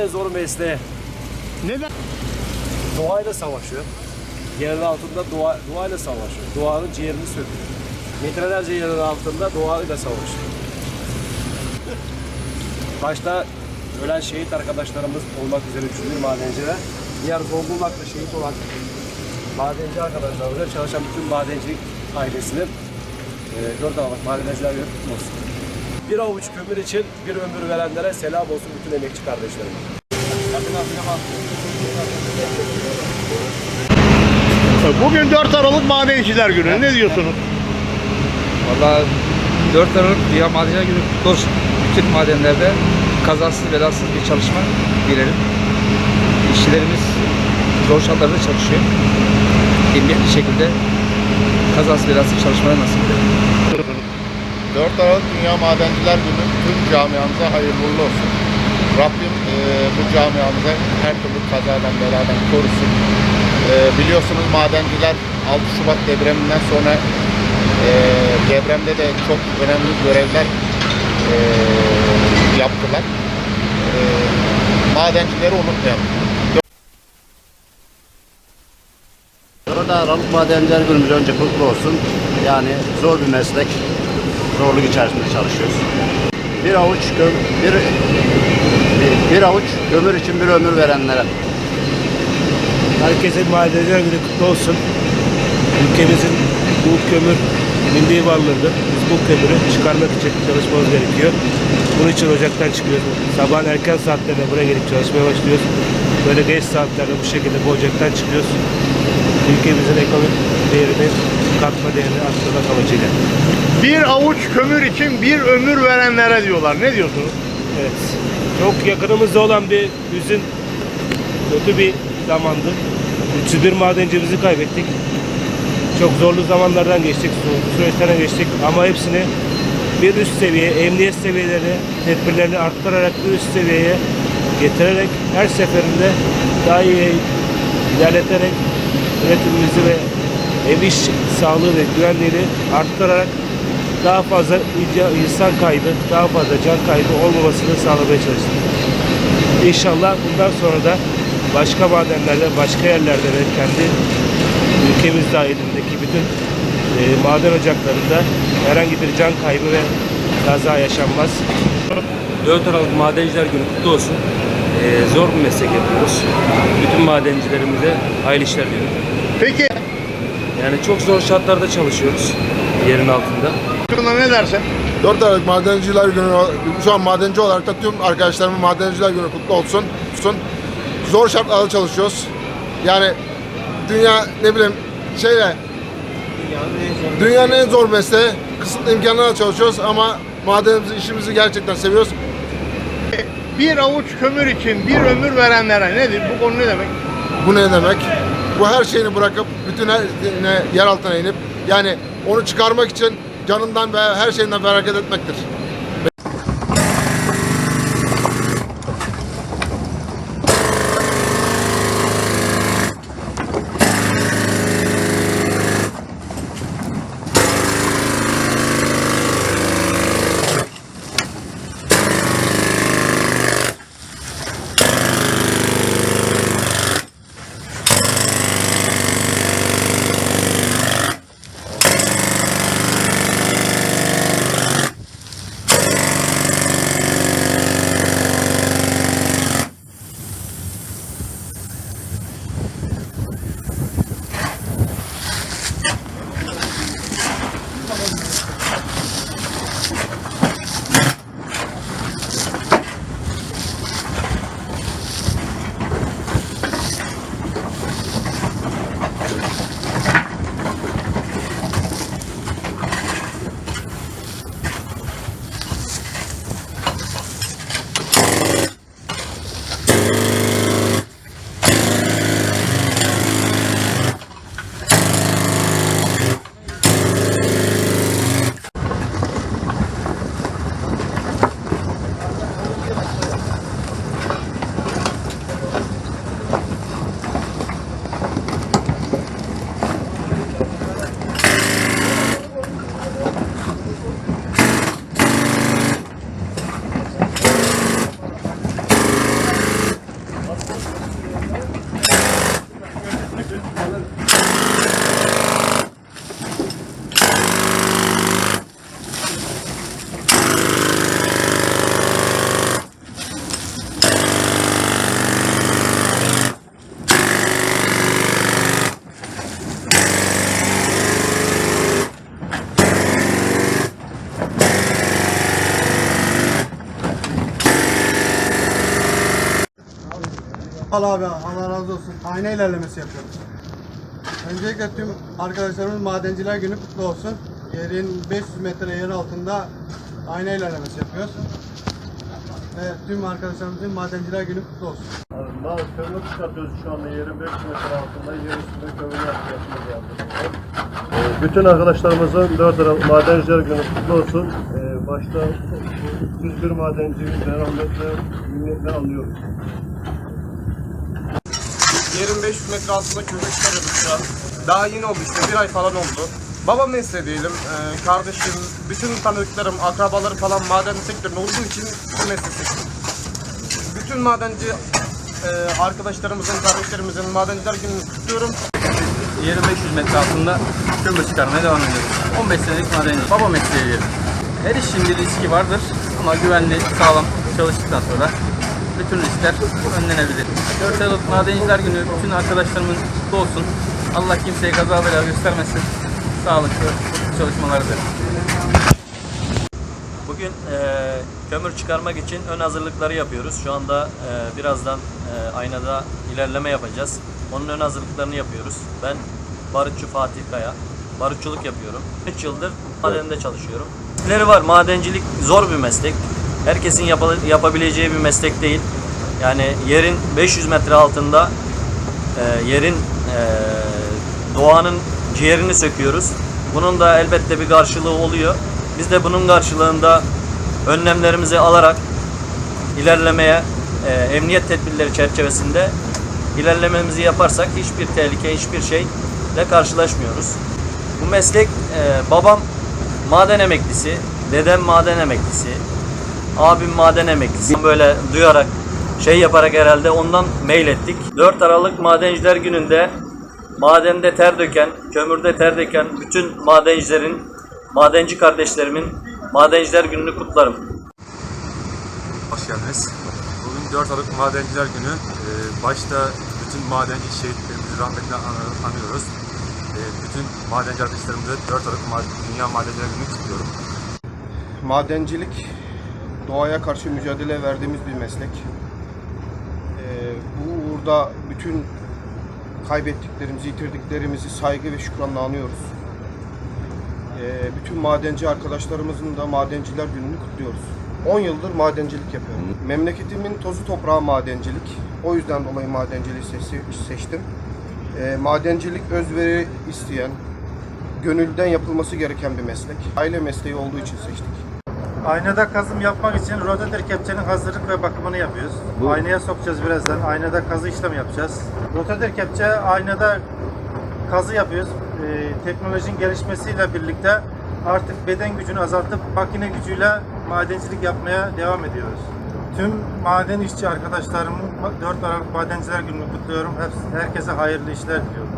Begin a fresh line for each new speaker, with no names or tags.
en zor mesleği.
Neden?
Doğayla savaşıyor. Yerin altında doğa, doğayla savaşıyor. Doğanın ciğerini söküyor. Metrelerce yerin altında doğayla savaşıyor. Başta ölen şehit arkadaşlarımız olmak üzere üçüncü madenciler, diğer Zonguldak'ta şehit olan madenci arkadaşlarımıza çalışan bütün madencilik ailesinin e, 4 Aralık Madenciler Günü kutlu olsun. Bir avuç kömür için bir ömür verenlere selam olsun bütün emekçi kardeşlerim.
Bugün 4 Aralık Madenciler Günü. Ne diyorsunuz?
Valla 4 Aralık Dünya Madenciler Günü kutlu olsun. Bütün madenlerde kazasız belasız bir çalışma dilerim. İşçilerimiz zor şartlarda çalışıyor. Emniyetli şekilde kazasız belasız çalışmalar nasip eder.
4 Aralık Dünya Madenciler Günü tüm camiamıza hayırlı olsun. Rabbim e, bu camiamıza her türlü kazadan beladan korusun. E, biliyorsunuz madenciler 6 Şubat depreminden sonra e, depremde de çok önemli görevler e, yaptılar. E, madencileri unutmayalım.
4 Aralık Madenciler Günümüz önce kutlu olsun. Yani zor bir meslek. Zorluk içerisinde çalışıyoruz. Bir avuç gö- bir, bir, bir avuç kömür için bir ömür verenlere.
Herkesin madenciler günü kutlu olsun. Ülkemizin bu kömür milli varlığıdır. Biz bu kömürü çıkarmak için çalışmamız gerekiyor. Bunun için ocaktan çıkıyoruz. Sabahın erken saatlerinde buraya gelip çalışmaya başlıyoruz. Böyle geç saatlerde bu şekilde bu ocaktan çıkıyoruz. Ülkemizin ekonomik değerini, katma değerini arttırmak amacıyla.
Bir avuç kömür için bir ömür verenlere diyorlar. Ne diyorsunuz?
Evet. Çok yakınımızda olan bir hüzün kötü bir zamandı. 301 madencimizi kaybettik. Çok zorlu zamanlardan geçtik, zorlu süreçlerden geçtik ama hepsini bir üst seviye, emniyet seviyelerini, tedbirlerini arttırarak bir üst seviyeye getirerek her seferinde daha iyi ilerleterek üretimimizi ve ev iş sağlığı ve güvenliğini arttırarak daha fazla insan kaybı, daha fazla can kaybı olmamasını sağlamaya çalıştık. İnşallah bundan sonra da başka madenlerde, başka yerlerde ve kendi ülkemiz dahilindeki bütün e, maden ocaklarında herhangi bir can kaybı ve kaza yaşanmaz.
4 Aralık Madenciler Günü kutlu olsun. Ee, zor bir meslek yapıyoruz. Bütün madencilerimize hayırlı işler diliyorum.
Peki
Yani çok zor şartlarda çalışıyoruz yerin altında.
hakkında ne dersin?
4 Aralık Madenciler Günü, şu an madenci olarak da tüm arkadaşlarımın Madenciler Günü kutlu olsun. olsun. Zor şartlarda çalışıyoruz. Yani dünya ne bileyim şeyle dünyanın en zor mesleği kısıtlı imkanlarla çalışıyoruz ama madenimizi işimizi gerçekten seviyoruz.
Bir avuç kömür için bir ömür verenlere nedir? Bu konu ne demek?
Bu ne demek? Bu her şeyini bırakıp bütün her yer altına inip yani onu çıkarmak için canından ve her şeyinden feragat etmektir.
Topal abi Allah razı olsun. Ayna ilerlemesi yapıyoruz. Öncelikle tüm arkadaşlarımız Madenciler Günü kutlu olsun. Yerin 500 metre yer altında ayna ilerlemesi yapıyoruz. Ve tüm arkadaşlarımızın Madenciler Günü kutlu olsun.
Bazı kömür çıkartıyoruz şu anda yerin 5 metre altında, yer üstünde kömür yapıyoruz. Ee, Bütün arkadaşlarımızın 4 Aralık Madenciler Günü kutlu olsun. Ee, Başta 31 madenciyi rahmetle minnetle anlıyoruz.
Yerin 500 metre altında kömür çıkarıyorduk şu an. Daha yeni oldu işte bir ay falan oldu. Babam mesleği değilim, ee, kardeşim, bütün tanıdıklarım, akrabaları falan maden sektöründe olduğu için bu mesleği. Bütün madenci e, arkadaşlarımızın, kardeşlerimizin madenciler gününü kutluyorum.
Yerin 500 metre altında kömür çıkarmaya devam ediyoruz. 15 senelik madenci. Baba mesleği diyelim. Her işin bir riski vardır ama güvenli, sağlam çalıştıktan sonra bütün riskler önlenebilir. 4 Aralık Madenciler Günü bütün arkadaşlarımın kutlu olsun. Allah kimseye kaza bela göstermesin. Sağlıklı çalışmalar dilerim.
Bugün e, kömür çıkarmak için ön hazırlıkları yapıyoruz. Şu anda e, birazdan e, aynada ilerleme yapacağız. Onun ön hazırlıklarını yapıyoruz. Ben barutçu Fatih Kaya. Barutçuluk yapıyorum. 3 yıldır madende çalışıyorum. Neleri var? Madencilik zor bir meslek. Herkesin yapa- yapabileceği bir meslek değil. Yani yerin 500 metre altında e, yerin e, doğanın ciğerini söküyoruz. Bunun da elbette bir karşılığı oluyor. Biz de bunun karşılığında önlemlerimizi alarak ilerlemeye, e, emniyet tedbirleri çerçevesinde ilerlememizi yaparsak hiçbir tehlike, hiçbir şeyle karşılaşmıyoruz. Bu meslek e, babam maden emeklisi, dedem maden emeklisi, abim maden emeklisi. Böyle duyarak şey yaparak herhalde ondan mail ettik. 4 Aralık Madenciler Günü'nde madende ter döken, kömürde ter döken bütün madencilerin, madenci kardeşlerimin Madenciler Günü'nü kutlarım.
Hoş geldiniz. Bugün 4 Aralık Madenciler Günü. Ee, başta bütün madenci şehitlerimizi rahmetle an- anıyoruz. Ee, bütün madenci arkadaşlarımıza 4 Aralık Dünya Madenciler Günü kutluyorum.
Madencilik doğaya karşı mücadele verdiğimiz bir meslek. Bu uğurda bütün kaybettiklerimizi, yitirdiklerimizi saygı ve şükranla anıyoruz. Ee, bütün madenci arkadaşlarımızın da Madenciler Günü'nü kutluyoruz. 10 yıldır madencilik yapıyorum. Memleketimin tozu toprağı madencilik. O yüzden dolayı madenciliği seçtim. Ee, madencilik özveri isteyen, gönülden yapılması gereken bir meslek. Aile mesleği olduğu için seçtik.
Aynada kazım yapmak için rotator kepçenin hazırlık ve bakımını yapıyoruz. Aynaya sokacağız birazdan. Aynada kazı işlemi yapacağız. Rotator kepçe aynada kazı yapıyoruz. Ee, teknolojinin gelişmesiyle birlikte artık beden gücünü azaltıp makine gücüyle madencilik yapmaya devam ediyoruz. Tüm maden işçi arkadaşlarımın 4 Aralık Madenciler Günü'nü kutluyorum. Hepsi- Herkese hayırlı işler diliyorum.